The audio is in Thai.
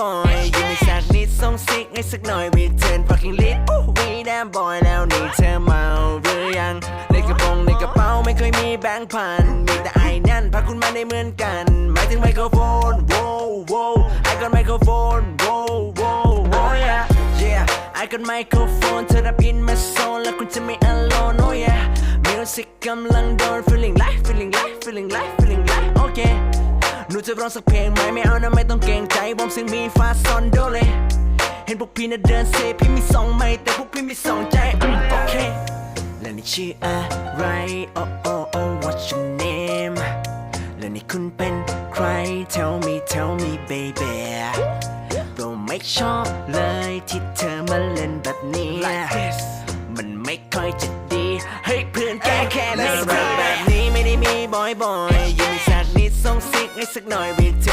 บ่อยๆยิ้มให้สักนิดส่งซิกให้สักหน่อย return fucking lit อู้วีแดมบอยแล้วนี่เธอเมาหรือยังในกระโปรงในกระเป๋าไม่เคยมีแบงค์พันมีแต่ไอ้นั่นพาคุณมาได้เหมือนกัน หมายถึงไมโครโฟน wow wow ไอ้ก่อนไมโครโฟน wow wow wow yeah yeah ไอ้ก่อนไมโครโฟนเธอรับอินมาโซนแล้วคุณจะไม่ alone oh yeah music กำลังโดน feeling life feeling ร้องสักเพลงไหมไม่เอานะไม่ต้องเกรงใจวอมเสียงมีฟาซอนโดเลย เห็นพวกพี่น่ะเดินเซพี่มีสองไม้แต่พวกพี่มีสองใจอืมโอเคและนี่ชื่ออะไร oh oh oh what's your name และนี่คุณเป็นใคร tell me tell me baby เราไม่ชอบเลยที่เธอมาเล่นแบบนี้มันไม่ค่อยจะดี ให้เพื่อนแก้แค่ไม่รักแบบนี้ไม่ได้มีบ่อยๆอยังมี สักหน่อย r e